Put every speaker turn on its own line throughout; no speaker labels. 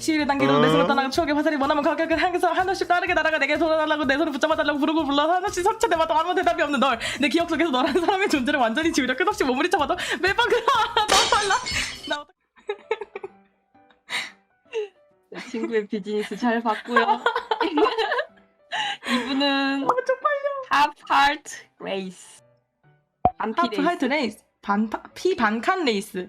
시위를 당기로 내 손을 떠나가 추억의 화살이 원하면 가격을 향해서 하나씩 빠르게 날아가 내게 돌아달라고 내 손을 붙잡아달라고 부르고 불러. 하나씩 성취돼봐도 아무 대답이 없는 널. 내 기억 속에서 너라는 사람의 존재를 완전히 지우려 끝없이 몸부림쳐봐도 매번 그래 너 달라. 나 어떡-
내 친구의 비즈니스 잘 봤고요. 이분은
어, 쪽팔려.
탑 하트 레이스. 안피
하트
레이스.
하트 레이스 반피 반칸 레이스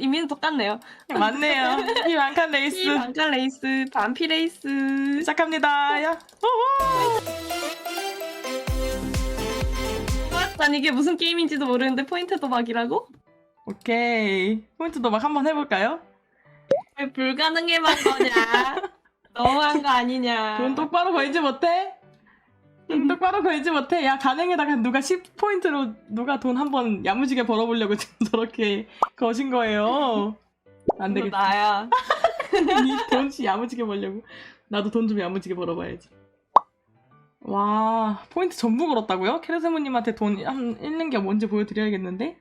이미는 똑같네요.
맞네요 피 반칸 레이스
피 반칸 레이스, 반피 레이스.
시작합니다 야
난 이게 무슨 게임인지도 모르는데 포인트 도박이라고?
오케이 포인트 도박 한번 해볼까요?
왜 불가능해 만 거냐? 너무한 거 아니냐?
돈 똑바로 걸지 못해? 돈 똑바로 걸지 못해? 야 가능에다가 누가 10포인트로 누가 돈 한번 야무지게 벌어보려고 지금 저렇게 거신 거예요 안 되겠다
나야.
돈 야무지게 벌려고 나도 돈 좀 야무지게 벌어봐야지 와 포인트 전부 걸었다고요? 캐르세무님한테 돈 한, 잃는 게 뭔지 보여드려야겠는데?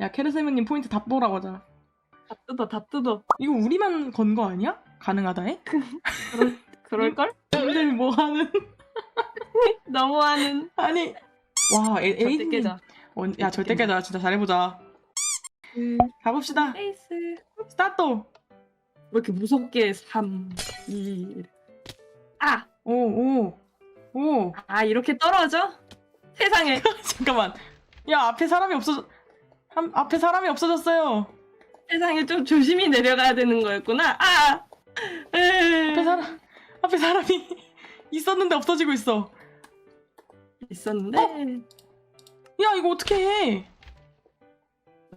야 캐르세무님 포인트 다 보라고 하자
다 뜯어, 다 뜯어.
이거 우리만 건 거 아니야? 가능하다해?
그럴걸?
님들 뭐하는
너무하는.
아니 와 에, 에이님
깨자.
어, 야 절대 깨자 진짜 잘해보자
그
가봅시다. 스타트
왜 이렇게 무섭게 3, 2, 아!
오오오
아, 이렇게 떨어져? 세상에.
잠깐만 야 앞에 사람이 없어져 한, 앞에 사람이 없어졌어요
세상에 좀 조심히 내려가야 되는 거였구나. 아!
앞에 사람 앞에 사람이 있었는데 없어지고 있어.
있었는데?
야 이거 어떻게 해?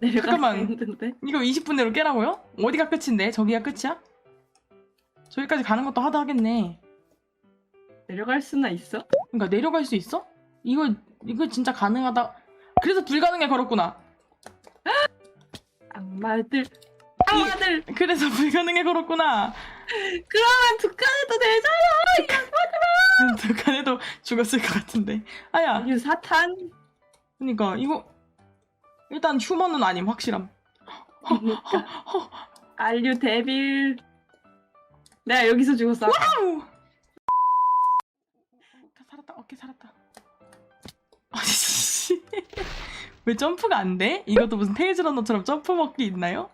내려가야
잠깐만.
했는데?
이거 20분 내로 깨라고요? 어디가 끝인데? 저기가 끝이야? 저기까지 가는 것도 하다 하겠네.
내려갈 수나 있어?
그러니까 내려갈 수 있어? 이거 이거 진짜 가능하다. 그래서 불가능에 걸었구나.
악마들. 악마들.
그래서 불가능에 걸었구나.
그러면 두 칸에도 되잖아
북한에도 죽었을 것 같은데. 아야,
유사탄
그니까 이거 일단 휴먼은 아님 확실함.
그러니까 알류 데빌 내가 여기서 죽었어 아까.
아우! 살았다. 오케이 살았다. 아씨, 왜 점프가 안 돼? 이것도 무슨 테이즈러너처럼 점프 먹기 있나요?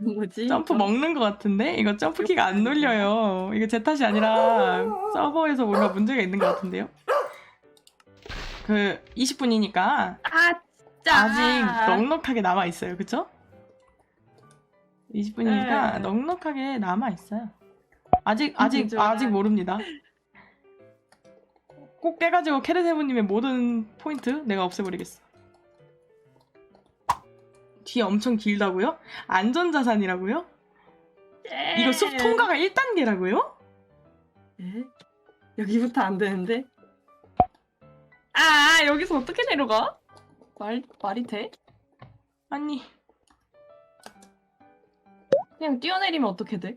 뭐지?
점프 먹는 것 같은데 이거 점프 키가 안 눌려요. 이거 제 탓이 아니라 서버에서 뭔가 문제가 있는 것 같은데요. 그 20분이니까
아 진짜
아직 넉넉하게 남아 있어요. 그쵸? 20분이니까
네.
넉넉하게 남아 있어요. 아직 아직
진짜.
아직 모릅니다. 꼭 깨가지고 캐르세브님의 모든 포인트 내가 없애버리겠어. 뒤에 엄청 길다고요? 안전자산이라고요?
예.
이거 숲 통과가 1단계라고요?
예? 여기부터 안 되는데 아 여기서 어떻게 내려가? 말 말이 돼?
아니
그냥 뛰어내리면 어떻게 돼?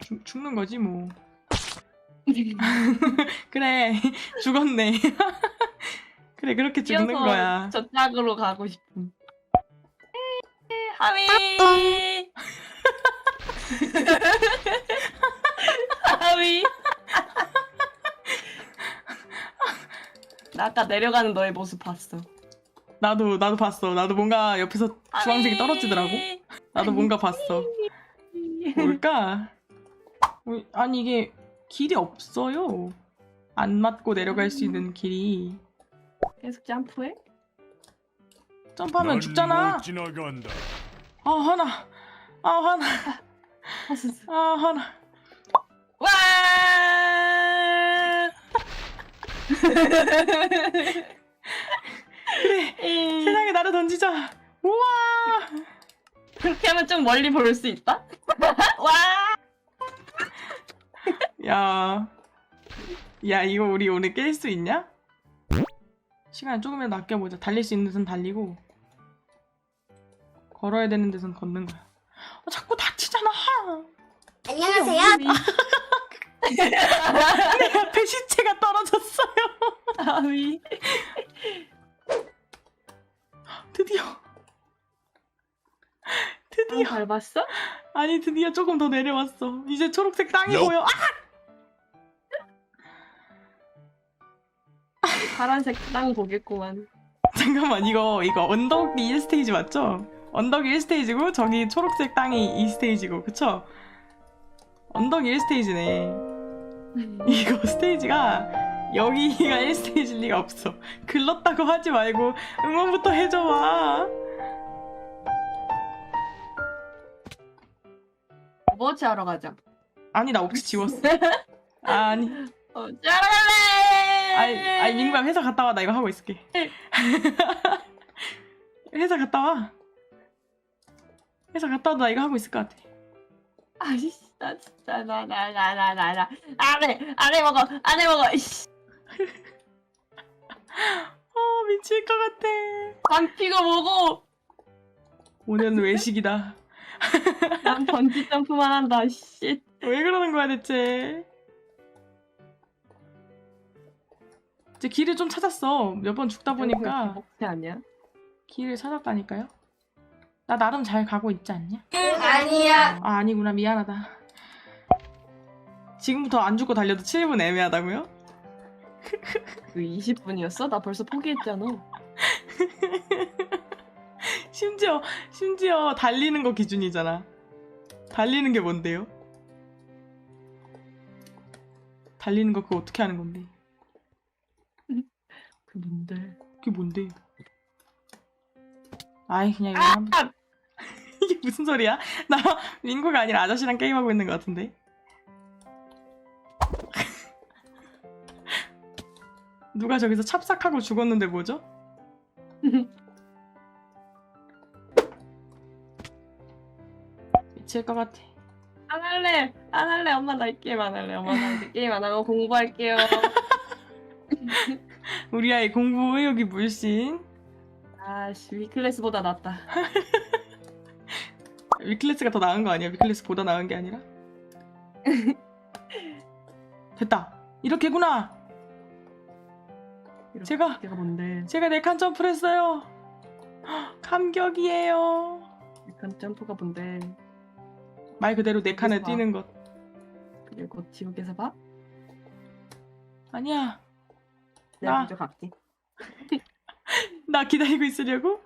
죽, 죽는 거지 뭐. 그래 죽었네. 그래 그렇게 죽는
뛰어서
거야.
저 짝으로 가고 싶음. 하위. 하위. 나 아까 내려가는 너의 모습 봤어.
나도 나도 봤어. 나도 뭔가 옆에서 주황색이. 떨어지더라고. 나도 뭔가 봤어. 뭘까? 어, 아니 이게 길이 없어요. 안 맞고 내려갈 수 있는 길이.
계속 점프해?
점프하면
넌
죽잖아.
못 지나간다.
아 하나. 아 하나.
하스스.
아 하나.
와!
그래.
이-
세상에 나를 던지자. 우와.
그렇게 하면 좀 멀리 볼 수 있다? 와!
야. 야 이거 우리 오늘 깰 수 있냐? 시간 조금이라도 아껴보자. 달릴 수 있는 데선 달리고 걸어야 되는 데선 걷는 거야. 아, 자꾸 다치잖아.
안녕하세요.
내 앞에 시체가 떨어졌어요.
하위.
드디어 드디어
땅 밟았어?
아니 드디어 조금 더 내려왔어. 이제 초록색 땅이
Nope.
보여. 아!
파란색 땅 보겠구만.
잠깐만 이거 이거 언덕이 1스테이지 맞죠? 언덕이 1스테이지고 저기 초록색 땅이 2스테이지고 그쵸? 언덕이 1스테이지네. 이거 스테이지가 여기가 1스테이지일 리가 없어. 글렀다고 하지 말고 응원부터 해줘봐.
오버워치 하러 가자.
아니 나 옥지 지웠어. 아니
어, 짜라갈래!
아니 아니 민구야 회사 갔다 와나 이거 하고 있을게. 회사 갔다 와. 회사 갔다 나 이거 하고 있을 것 같아.
아이씨, 나 진짜 나 나 나 나 나나 안해 안해 먹어 안해 먹어. 이씨,
어 미칠 것 같아.
광피가 먹어.
오늘은 외식이다.
난 번지 점프만 한다. 씨.
왜 그러는 거야 대체? 이제 길을 좀 찾았어. 몇 번 죽다 보니까
먹지 아니야?
길을 찾았다니까요. 나 나름 잘 가고 있지 않냐?
아니야.
아 아니구나 미안하다. 지금부터 안 죽고 달려도 7분 애매하다고요?
그 20분이었어? 나 벌써 포기했잖아.
심지어 심지어 달리는 거 기준이잖아. 달리는 게 뭔데요? 달리는 거 그거 어떻게 하는 건데?
그 뭔데?
그게 뭔데? 아이 그냥 이거 한 번.
아!
이게 무슨 소리야? 나 민구가 아니라 아저씨랑 게임하고 있는 것 같은데. 누가 저기서 찹싹하고 죽었는데 뭐죠? 미칠 것 같아.
안 할래 안 할래 엄마 나 게임 안 할래 엄마 나 이제 게임 안 하고 공부할게요.
우리 아이 공부 의욕이 물씬.
아씨 위클래스보다 낫다.
위클래스가 더 나은 거 아니야? 위클래스보다 나은 게 아니라? 됐다. 이렇게구나.
이렇게
제가
내가 뭔데?
제가 네칸 점프를 했어요. 감격이에요.
약간 점프가 뭔데?
말 그대로 네
봐.
뛰는 것.
그리고 지옥에서 봐?
아니야.
내가
나-
먼저 갈게.
나 기다리고 있으려고?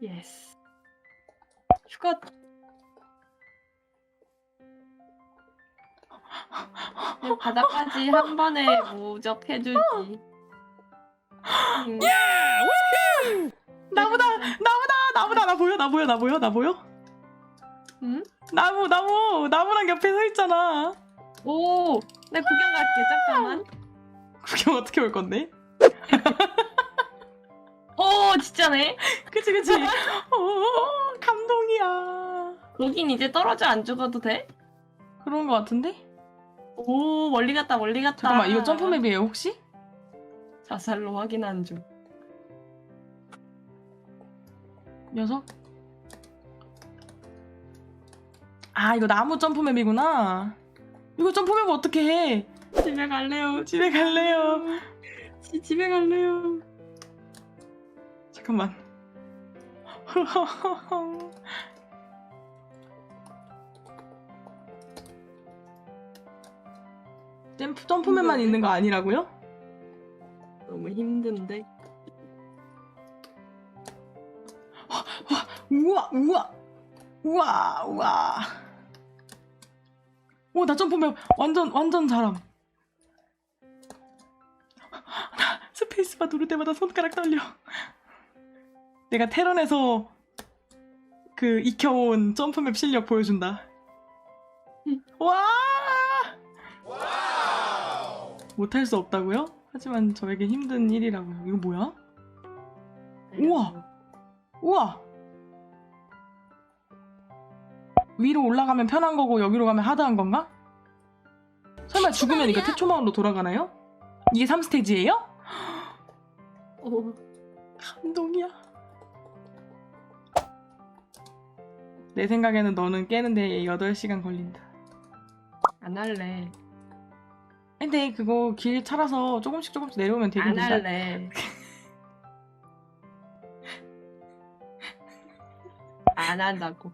예스. 슈컷. 그냥 바닥까지 한 번에 무적해주지. 음,
나보다 나보다 나보다 나 보여 나 보여 나 보여 나 보여?
응?
나무 나무 나무랑 옆에 서 있잖아.
오, 나 구경 갈게. 잠깐만.
구경 어떻게 올 건데?
오, 진짜네.
그치 그치. 오, 감동이야.
거긴 이제 떨어져 안 죽어도 돼?
그런 거 같은데?
오, 멀리 갔다, 멀리 갔다.
잠깐만 이거 점프맵이에요 혹시?
자살로 확인한 중.
녀석? 아 이거 나무 점프맵이구나. 이거 점프맵 어떻게 해?
집에 갈래요.
집에 갈래요.
지- 집에 갈래요.
잠깐만. 점프 점프맨만 있는 거 아니라고요?
너무 힘든데.
우와 우와 우와 우와. 오나 점프맨 완전 완전 잘함. 나 스페이스바 누를 때마다 손가락 떨려. 내가 테런에서 그 익혀온 점프맵 실력 보여준다. 와! 못할 수 없다고요? 하지만 저에게 힘든 일이라고요. 이거 뭐야? 우와. 우와! 위로 올라가면 편한 거고 여기로 가면 하드한 건가? 설마 죽으면 이거 태초마을로 돌아가나요? 이게 3스테이지예요?
오,
감동이야. 내 생각에는 너는 깨는데 8시간 걸린다.
안 할래.
근데 그거 길 찾아서 조금씩 조금씩 내려오면 되긴
안
된다.
할래. 안 안 한다고.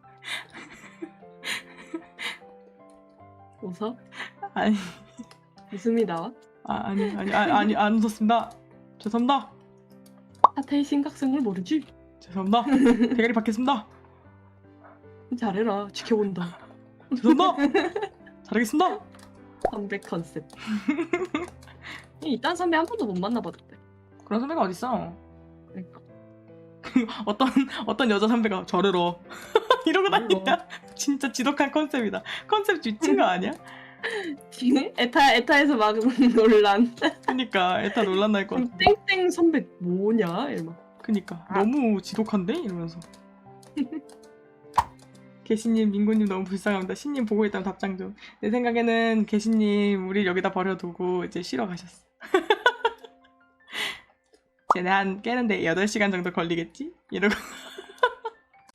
웃어?
아니
웃음이 나와?
아, 아니 아니 아니, 아니 안 웃었습니다. 죄송합니다.
사태의 심각성을 모르지?
죄송합니다. 대가리 받겠습니다.
잘해라. 지켜본다.
죄송합니다. 잘하겠습니다.
선배 컨셉. 이딴 선배 한 번도 못 만나봤대.
그런 선배가 어딨어?
그러니까.
어떤 어떤 여자 선배가 저르러 이러고. 다니냐? 진짜 지독한 컨셉이다. 컨셉 미친 거 아니야?
지금 에타 에타에서 막 논란.
그니까 애타 논란 날것 같아.
땡땡 선배 뭐냐? 이러면.
그니까
아.
너무 지독한데 이러면서. 개신님, 민구님 너무 불쌍합니다. 신님 보고 있다면 답장 좀. 내 생각에는 개신님 우리 여기다 버려두고 이제 쉬러 가셨어. 쟤네 한 깨는데 8시간 정도 걸리겠지? 이러고.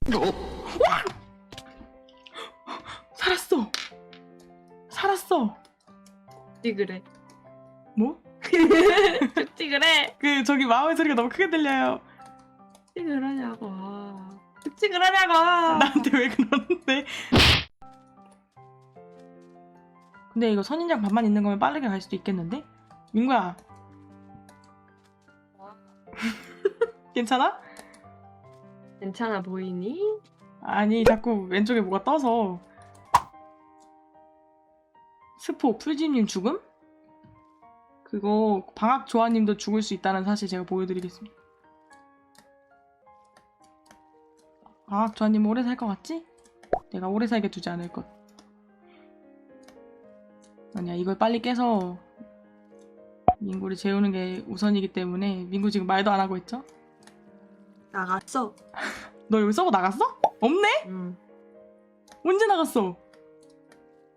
살았어! 살았어!
죽지 그래.
뭐?
죽지 그래.
그 저기 마음의 소리가 너무 크게 들려요.
죽지 그러냐고. 죽지 그러냐고.
나한테 왜 그러는데? 근데 이거 선인장 반만 있는 거면 빠르게 갈 수도 있겠는데? 민구야. 괜찮아?
괜찮아 보이니?
아니 자꾸 왼쪽에 뭐가 떠서 스포 풀지님 죽음? 그거 방학 조아님도 죽을 수 있다는 사실 제가 보여드리겠습니다. 방학 조아님 오래 살 것 같지? 내가 오래 살게 두지 않을 것. 아니야 이걸 빨리 깨서 민구를 재우는 게 우선이기 때문에 민구 지금 말도 안 하고 있죠?
나갔어.
너 여기 서버 나갔어? 없네?
응.
언제 나갔어?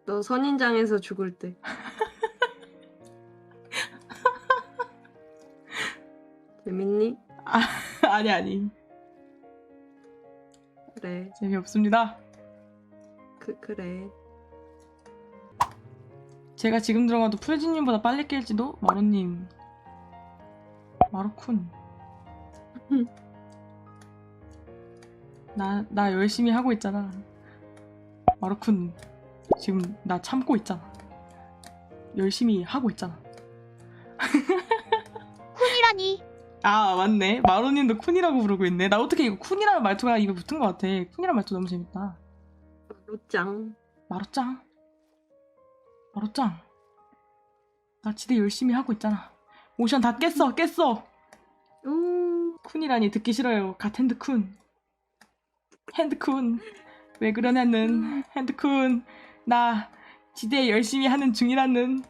너 선인장에서 죽을 때. 재밌니?
아니 아니
그래.
재미없습니다.
그 그래.
제가 지금 들어가도 풀지님보다 빨리 깰지도 마루님 마루쿤
음.
나, 나 열심히 하고 있잖아 마루쿤 지금 나 참고 있잖아 열심히 하고 있잖아
쿤이라니.
아 맞네. 마루님도 쿤이라고 부르고 있네. 나 어떻게 이거 쿤이라는 말투가 입에 붙은 것 같아. 쿤이라는 말투 너무 재밌다.
로짱.
마루짱? 마루짱. 나 지대 열심히 하고 있잖아. 오션 다 깼어 깼어.
오.
쿤이라니 듣기 싫어요. 갓 핸드 쿤. 핸드 쿤. 왜 그러냐는. 핸드 쿤. 나 지대 열심히 하는 중이라는.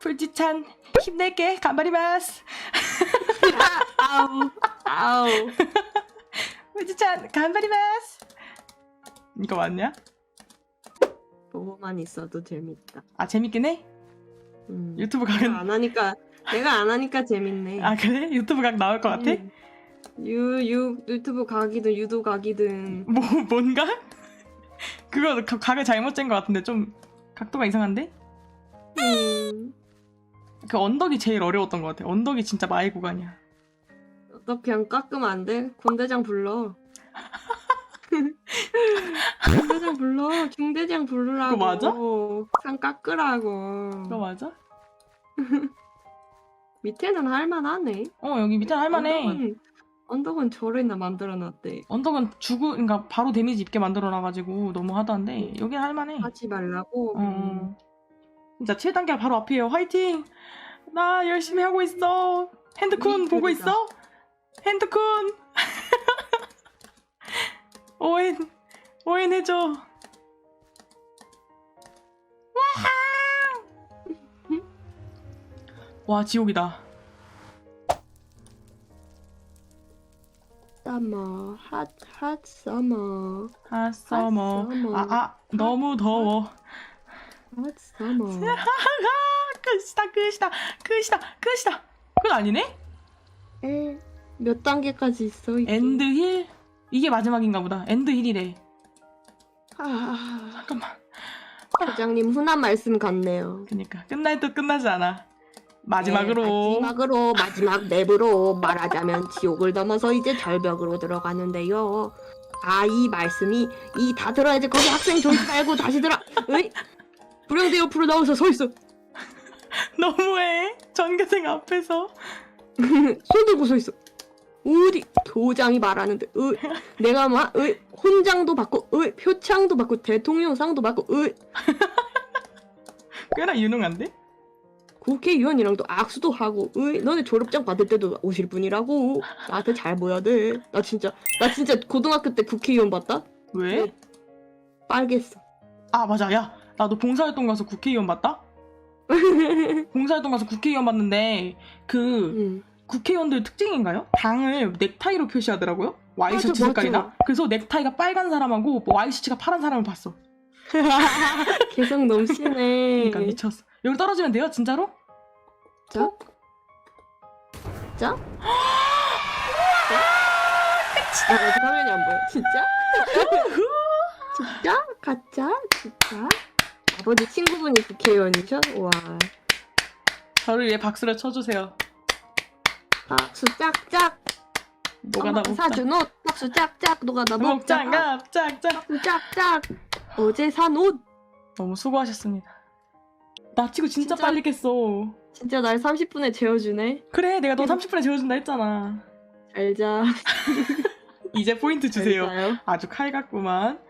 풀지찬 힘낼게. 간바리마스
아우. 아우.
풀지찬 간바리마스 이거 맞냐?
보고만 있어도 재밌다.
아 재밌긴 해?
음.
유튜브
내가
각은
안 하니까 내가 안 하니까 재밌네.
아 그래? 유튜브 각 나올 것 같아?
음. 유, 유, 유튜브 각이든 유도 각이든
뭐 뭔가? 그거 가- 각을 잘못 잰 것 같은데 좀 각도가 이상한데?
음,
그 언덕이 제일 어려웠던 것 같아. 언덕이 진짜 마의 구간이야.
어떻게 안 깎으면 안 돼? 군대장 불러 중대장 불러 중대장 부르라고
그거 맞아?
상 깎으라고
그거 맞아?
밑에는 할만하네
어 여기 밑에 할만해.
언덕은, 언덕은 저래나 만들어놨대
언덕은 죽으 그러니까 바로 데미지 입게 만들어놔가지고 너무 하다한데 여기 할만해.
하지 말라고
어, 어. 진짜 7단계 바로 앞이에요. 화이팅! 나 열심히 하고 있어. 핸드쿤
우리
보고
둘이다.
있어? 핸드쿤! 오엔, 오엔 해줘. 와, 지옥이다.
서머 핫핫 서머
아, 서머.
서머.
아, 아, 너무 더워.
핫 서머
끝이다, 끝이다, 끝이다, 끝이다. 끝 아니네?
에, 몇 단계까지 있어 이게?
엔드 힐? 이게 마지막인가 보다. 엔드 힐이래.
아,
잠깐만.
부장님 훈한 말씀 같네요
그니까 끝날 듯 끝나지 않아. 마지막으로.
네, 마지막으로 마지막 랩으로 말하자면 지옥을 넘어서 이제 절벽으로 들어가는데요.
아 이 말씀이 이 다 들어야지 거기 학생 조이 말고 다시 들어 으이 불영대 옆으로 나와서 서 있어
너무해. 전교생 앞에서.
손 들고 서 있어 어디 교장이 말하는데 으 내가 막 으, 혼장도 받고 으, 표창도 받고 대통령상도 받고 으,
꽤나 유능한데?
국회의원이랑도 악수도 하고 으, 너네 졸업장 받을 때도 오실 분이라고 나한테 잘 보여야 돼나 진짜 나 진짜 고등학교 때 국회의원 봤다
왜?
빨겠어
아 맞아. 야 나도 봉사활동 가서 국회의원 봤다. 봉사활동 가서 국회의원 봤는데 그
응.
국회의원들 특징인가요? 당을 넥타이로 표시하더라고요. 와이셔츠
맞아,
색깔이나.
맞아.
그래서 넥타이가 빨간 사람하고 뭐 와이셔츠가 파란 사람을 봤어.
개성 넘치네
그러니까 미쳤어. 여기 떨어지면 돼요, 진짜로?
자? 자? 나 아직 화면이 안 보여. 진짜? 진짜? 가짜? 진짜? 아버지 친구분이 국회의원이셔? 와.
저를 위해 박수를 쳐주세요.
박수 짝짝.
노가다
엄마가
목장.
사준 옷. 박수 짝짝. 노가다 먹자.
목장갑 짝짝.
박수 짝짝. 어제 산 옷.
너무 수고하셨습니다. 나 치고 진짜,
진짜-
빨리 깼어.
진짜 날 30분에 재워주네.
그래, 내가 너
이거-
30분에 재워준다 했잖아.
잘 자.
이제 포인트 주세요.
잘 자요.
아주 칼 같구만.